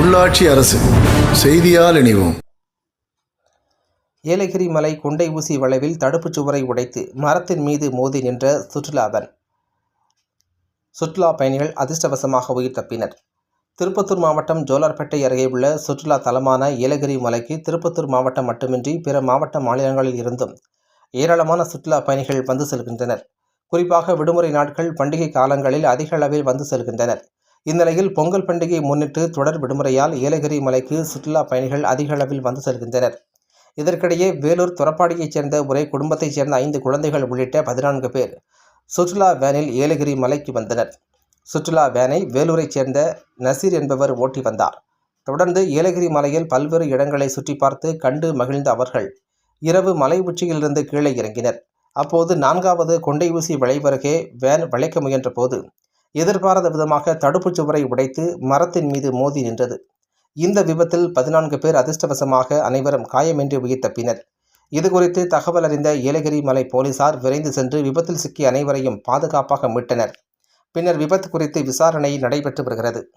உள்ளாட்சி அரசு செய்தியால் இணைவோம். ஏலகிரி மலை குண்டை ஊசி வளைவில் தடுப்புச் சுவரை உடைத்து மரத்தின் மீது மோதி நின்ற சுற்றுலாவன் சுற்றுலா பயணிகள் அதிர்ஷ்டவசமாக உயிர் தப்பினர். திருப்பத்தூர் மாவட்டம் ஜோலார்பேட்டை அருகே உள்ள சுற்றுலா தலமான ஏலகிரி மலைக்கு திருப்பத்தூர் மாவட்டம் மட்டுமின்றி பிற மாவட்ட மாநிலங்களில் இருந்தும் ஏராளமான சுற்றுலா பயணிகள் வந்து செல்கின்றனர். குறிப்பாக விடுமுறை நாட்கள் பண்டிகை காலங்களில் அதிக அளவில் வந்து செல்கின்றனர். இந்நிலையில் பொங்கல் பண்டிகையை முன்னிட்டு தொடர் விடுமுறையால் ஏலகிரி மலைக்கு சுற்றுலா பயணிகள் அதிக அளவில் வந்து செல்கின்றனர். இதற்கிடையே வேலூர் துறப்பாடியைச் சேர்ந்த ஒரே குடும்பத்தைச் சேர்ந்த ஐந்து குழந்தைகள் உள்ளிட்ட பதினான்கு பேர் சுற்றுலா வேனில் ஏலகிரி மலைக்கு வந்தனர். சுற்றுலா வேனை வேலூரைச் சேர்ந்த நசீர் என்பவர் ஓட்டி வந்தார். தொடர்ந்து ஏலகிரி மலையில் பல்வேறு இடங்களை சுற்றி பார்த்து கண்டு மகிழ்ந்த அவர்கள் இரவு மலை உச்சியிலிருந்து கீழே இறங்கினர். அப்போது நான்காவது கொண்டை ஊசி வளைவருகே வேன் வளைக்க முயன்ற போது எதிர்பாராத விதமாக தடுப்புச் சுவரை உடைத்து மரத்தின் மீது மோதி நின்றது. இந்த விபத்தில் பதினான்கு பேர் அதிர்ஷ்டவசமாக அனைவரும் காயமின்றி உயிர் தப்பினர். இதுகுறித்து தகவல் அறிந்த ஏலகிரி மலை போலீசார் விரைந்து சென்று விபத்தில் சிக்கிய அனைவரையும் பாதுகாப்பாக மீட்டனர். பின்னர் விபத்து குறித்து விசாரணை நடைபெற்று வருகிறது.